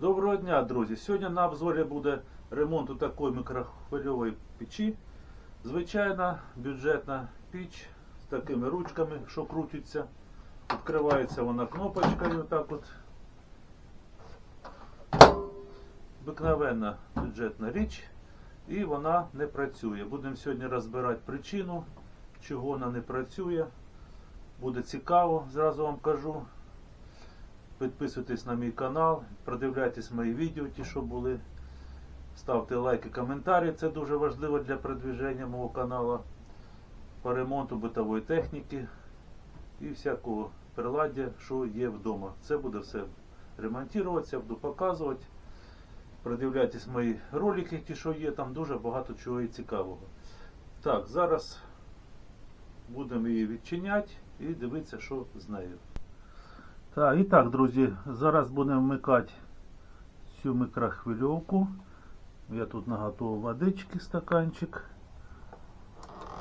Доброго дня, друзі! Сьогодні на обзорі буде ремонт у такої мікрохвильової печі. Звичайна бюджетна піч з такими ручками, що крутяться. Відкривається вона кнопочкою, так от. Обикновенна бюджетна річ. І вона не працює. Будемо сьогодні розбирати причину, чого вона не працює. Буде цікаво, зразу вам кажу. Підписуйтесь на мій канал, продивляйтесь мої відео, ті, що були. Ставте лайки, коментарі, це дуже важливо для продвіження мого каналу по ремонту битової техніки і всякого приладдя, що є вдома. Це буде все ремонтуватися, буду показувати. Продивляйтесь мої ролики, ті, що є, там дуже багато чого і цікавого. Так, зараз будемо її відчиняти і дивитися, що з нею. Так, і так, друзі, зараз будемо вмикати цю мікрохвильовку. Я тут наготував водички, стаканчик.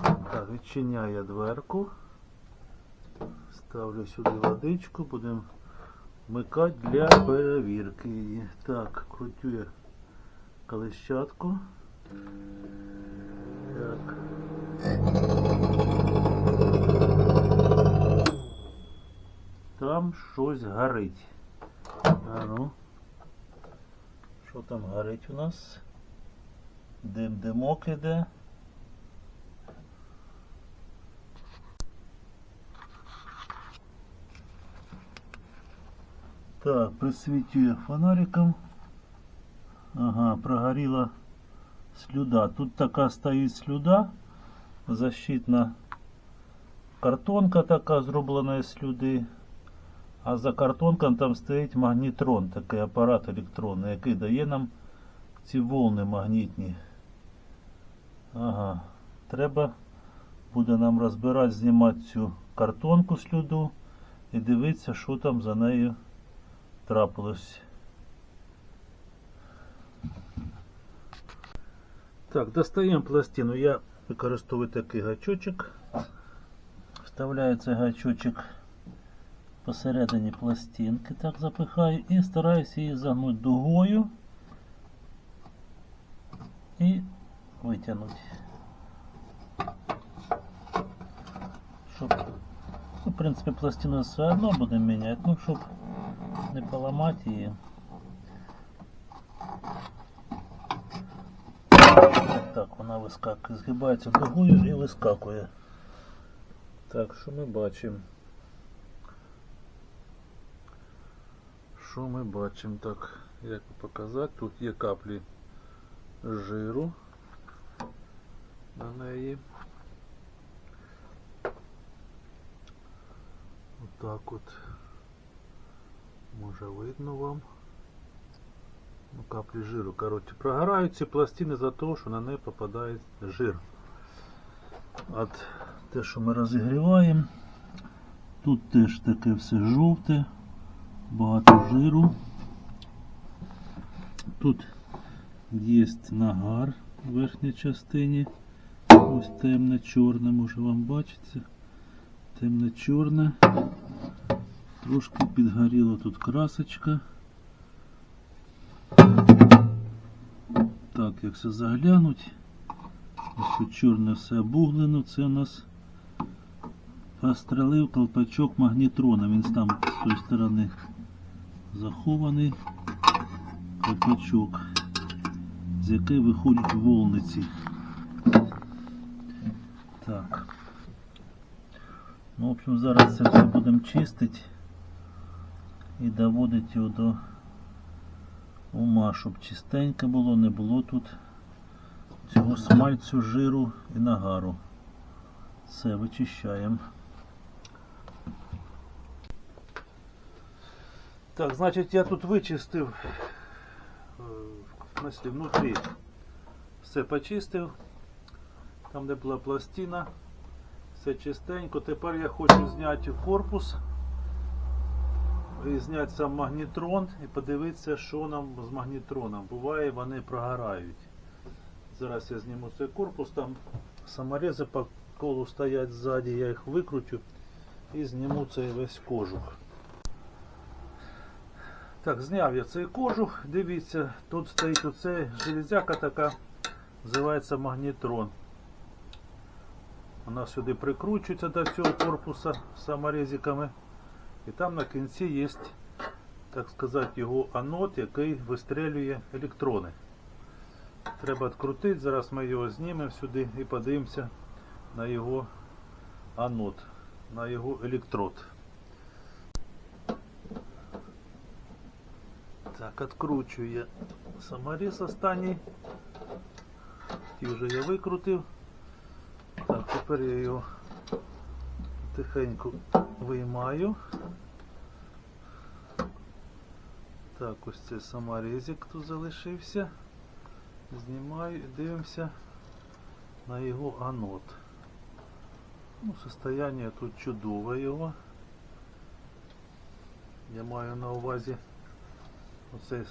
Так, відчиняю дверку. Ставлю сюди водичку, будемо вмикати для перевірки. Так, крутю я колещатку. Так. Там щось горить. А ну. Що там горить у нас? Дим димок іде. Так, присвітює фонариком. Ага, прогоріла слюда. Тут така стоїть слюда. Защитна картонка така зроблена з слюди. А за картонком там стоїть магнітрон, такий апарат електронний, який дає нам ці волни магнітні. Ага. Треба буде нам розбирати, знімати цю картонку слюду і дивитися, що там за нею трапилось. Так, достаємо пластину. Я використовую такий гачочок. Вставляю цей гачочок посередині пластинки, так запихаю і стараюся її загнути дугою і витягнути. Щоб, ну, в принципі, пластину все одно будемо міняти, ну, щоб не поламати її. Так, вона вискакує, згибається дугою і вискакує. Так, що ми бачимо? Що ми бачимо? Так, як показати? Тут є каплі жиру на неї. Отак от. Може видно вам. Ну, каплі жиру. Коротше, прогорають ці пластини за те, що на неї попадає жир. От те, що ми розігріваємо. Тут теж таке все жовте багато жиру. Тут є нагар в верхній частині. Ось темне чорне, може вам бачиться. Темне чорне. Трошки підгоріла тут красочка. Так, якщо заглянуть, ось тут чорне все обуглено, це у нас пострелив колпачок магнітрона. Він там з тої сторони захований колпачок, з якої виходять волниці. Так. Ну, в общем, зараз це все будемо чистити і доводити його до ума, щоб чистенько було, не було тут цього смальцю, жиру і нагару. Все, вичищаємо. Так, значить я тут вичистив, е, внутрі все почистив, там де була пластина, все чистенько. Тепер я хочу зняти корпус і зняти сам магнітрон і подивитися, що нам з магнітроном. Буває, вони прогорають. Зараз я зніму цей корпус, там саморези по колу стоять ззаді, я їх викручу і зніму цей весь кожух. Так, зняв я цей кожух. Дивіться, тут стоїть оце железяка така, називається магнітрон. Вона сюди прикручується до цього корпуса саморезиками. І там на кінці є, так сказати, його анод, який вистрелює електрони. Треба відкрутити, зараз ми його знімемо сюди і подивимося на його анод, на його електрод. Так, откручую я саморез останній. Ті вже я викрутив. Так, тепер я його тихенько виймаю. Так, ось цей саморезик тут залишився. Знімаю і дивимося на його анод. Ну, состояние тут чудове його. Я маю на увазі оцей,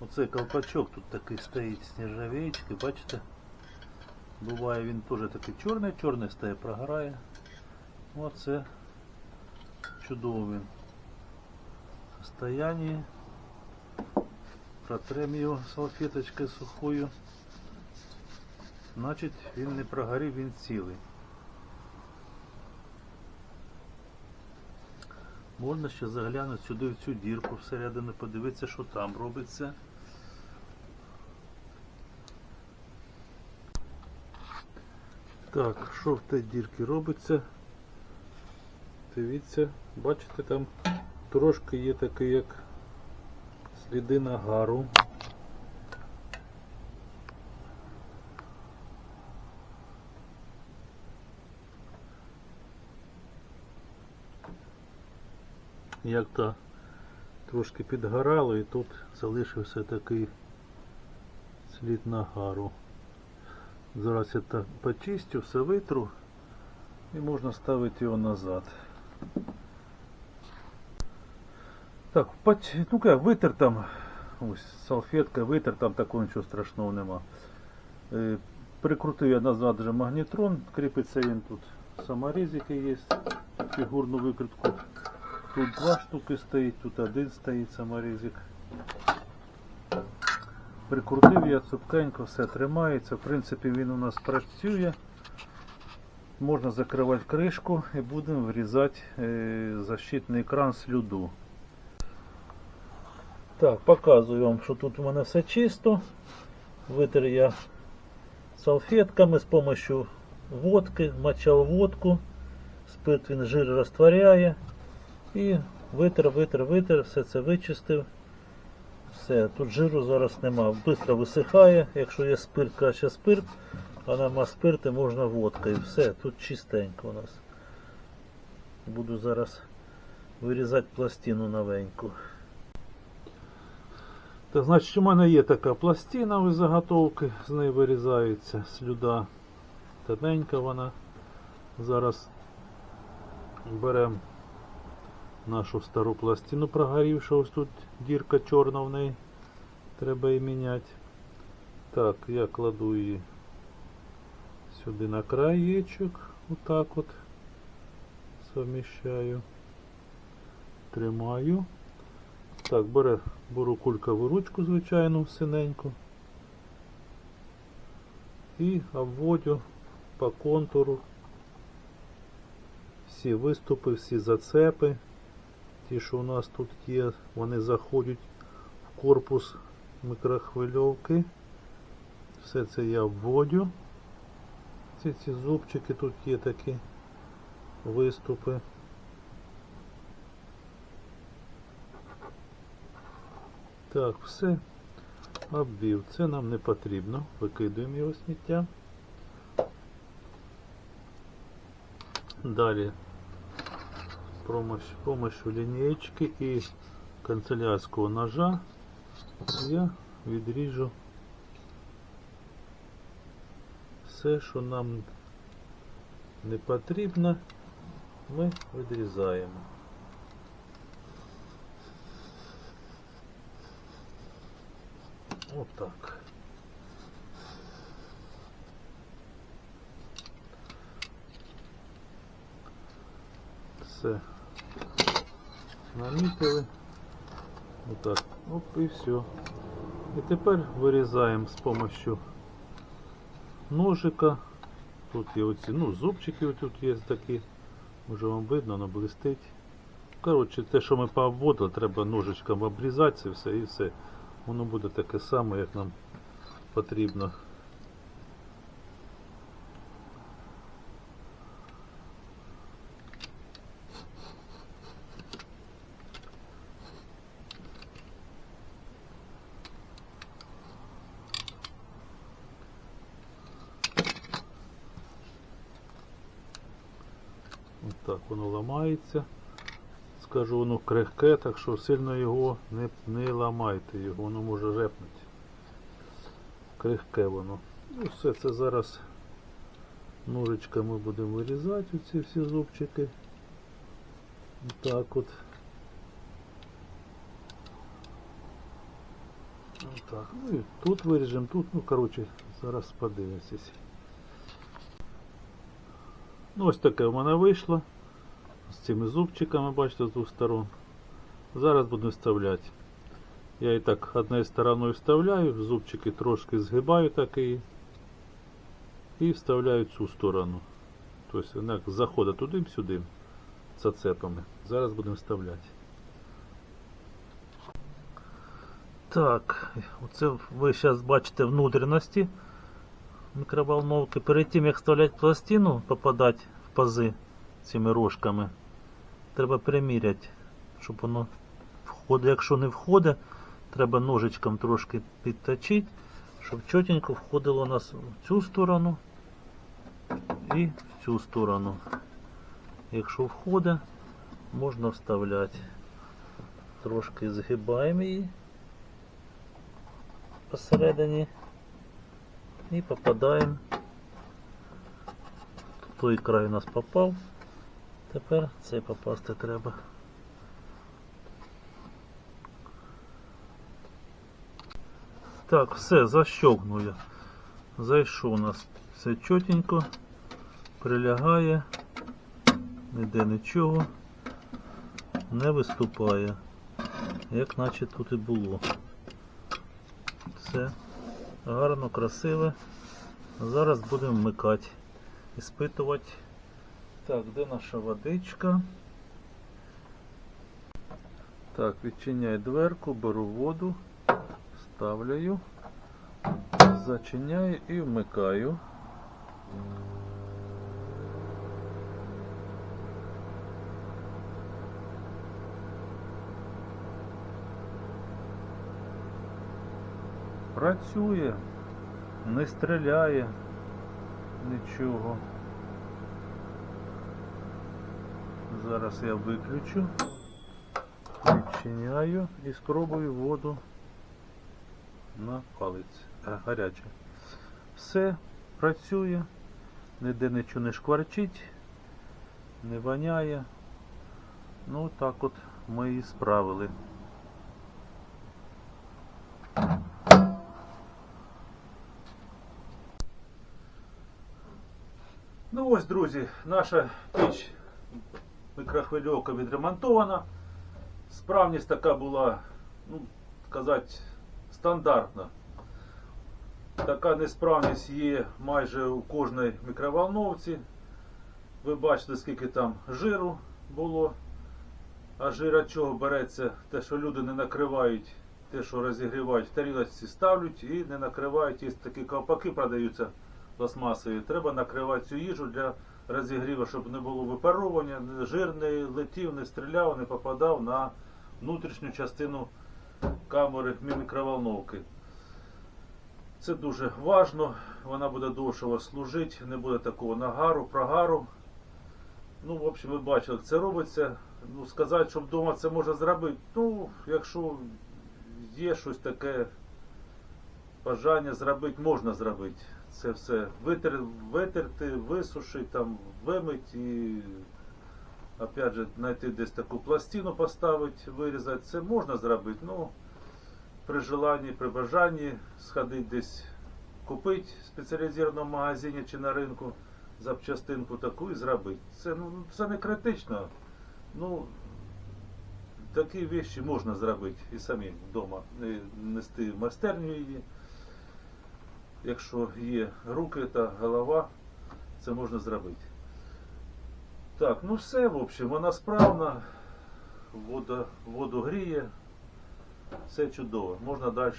оцей колпачок тут такий стоїть з нержавеєчки, бачите? Буває він теж такий чорний, чорний стає, програє. Оце чудово він. в состоянии. Протрем його салфеточкою сухою. Значить він не прогорів, він цілий. Можна ще заглянути сюди в цю дірку всередину, подивитися, що там робиться. Так, що в тій дірці робиться? Дивіться, бачите, там трошки є такий як сліди нагару. Як то трошки підгорало і тут залишився такий слід нагару. Зараз я так почистю, все витру і можна ставити його назад. Так, пот... ну ка, витер там, ось салфетка, витер, там такого нічого страшного нема. Е, прикрутив я назад вже магнітрон, кріпиться він тут саморізики є, фігурну викрутку. Тут два штуки стоїть, тут один стоїть саморізик. Прикрутив я цупкенько, все тримається. В принципі, він у нас працює. Можна закривати кришку і будемо врізати е, защитний екран слюду. Так, показую вам, що тут у мене все чисто. Витер я салфетками з допомогою водки, мочав водку, спирт він жир розтворяє. І витер, витер, витер, все це вичистив. Все, тут жиру зараз нема. Бистро висихає, якщо є спирт, краще спирт, а нема спирту, можна водкою. Все, тут чистенько у нас. Буду зараз вирізати пластину новеньку. Так, значить, у мене є така пластина від заготовки, з неї вирізається слюда. Тоненька вона. Зараз беремо нашу стару пластину прогорівшу, ось тут дірка чорна в неї. Треба її міняти. Так, я кладу її сюди на краєчок, отак от совміщаю, тримаю. Так, бере, беру кулькову ручку, звичайну, синеньку. І обводю по контуру всі виступи, всі зацепи. Ті, що у нас тут є, вони заходять в корпус мікрохвильовки. Все це я вводю. Ці ці зубчики тут є такі виступи. Так, все обвів. Це нам не потрібно. Викидуємо його сміття. Далі с помощью лінійки і канцелярського ножа я відріжу все, що нам не потрібно, ми відрізаємо. Отак. Все намітили. Отак. Оп, і все. І тепер вирізаємо з допомогою ножика. Тут є оці, ну, зубчики тут є такі. Може вам видно, воно блистить. Коротше, те, що ми пообводили, треба ножичком обрізати все і все. Воно буде таке саме, як нам потрібно. Ось так воно ламається. Скажу, воно крихке, так що сильно його не, не ламайте, його воно може репнути. Крихке воно. Ну все це зараз ножичками будемо вирізати оці всі зубчики. Так от. Так, ну і тут виріжемо, тут, ну коротше, зараз подивимось. Ну, ось таке в мене вийшло. З цими зубчиками, бачите, з двох сторон. Зараз буду вставляти. Я і так однією стороною вставляю, зубчики трошки згибаю такі і вставляю цю сторону. Тобто вона заходить туди-сюди зацепами. Зараз будемо вставляти. Так, оце ви зараз бачите внутрішності мікроволновки. Перед тим як вставляти пластину, попадати в пази цими рожками, треба приміряти, щоб воно входить. Якщо не входить, треба ножичком трошки підточити, щоб чотенько входило у нас в цю сторону і в цю сторону. Якщо входить, можна вставляти. Трошки згибаємо її посередині і попадаємо. Той край у нас попав. Тепер цей попасти треба. Так, все, защогну я. Зайшов у нас все чотенько, прилягає, ніде нічого не виступає, як наче тут і було. Все гарно, красиве. Зараз будемо вмикати, іспитувати. Так, де наша водичка? Так, відчиняю дверку, беру воду, ставляю, зачиняю і вмикаю. Працює, не стріляє нічого. Зараз я виключу, відчиняю і спробую воду на палець. Гаряче. Все працює, ніде нічого не шкварчить, не воняє. Ну так от ми і справили. Ну ось, друзі, наша піч мікрохвильовка відремонтована. Справність така була, ну, сказати, стандартна. Така несправність є майже у кожній мікроволновці. Ви бачите, скільки там жиру було. А жир жира чого береться? Те, що люди не накривають, те, що розігрівають в тарілочці, ставлять і не накривають. Є такі ковпаки продаються пластмасові. Треба накривати цю їжу для розігріву, щоб не було випаровування, жир не летів, не стріляв, не попадав на внутрішню частину камери мікроволновки. Це дуже важливо, вона буде довше вас служити, не буде такого нагару, прогару. Ну, в общем, ви бачили, як це робиться. Ну, сказати, що вдома це можна зробити. Ну, якщо є щось таке бажання зробити, можна зробити. Це все витер, витерти, висушити, там, вимити і опять же знайти десь таку пластину поставити, вирізати. Це можна зробити. Ну, при желанні, при бажанні сходити десь купити в спеціалізованому магазині чи на ринку запчастинку таку і зробити. Це, ну, це не критично. Ну, такі вещі можна зробити і самим вдома. Не нести в майстерню її. Якщо є руки та голова, це можна зробити. Так, ну все, в общем, вона справна, вода, воду гріє, все чудово. Можна далі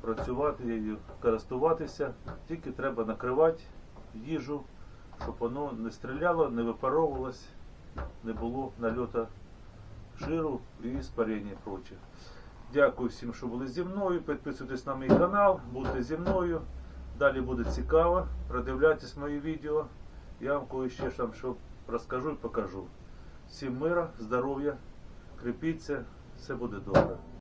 працювати її, користуватися. Тільки треба накривати їжу, щоб воно не стріляло, не випаровувалось, не було нальота жиру і спарення і проче. Дякую всім, що були зі мною. Підписуйтесь на мій канал, будьте зі мною. Далі буде цікаво. Продивляйтесь мої відео. Я вам кое ще там що розкажу і покажу. Всім мира, здоров'я, крепіться, все буде добре.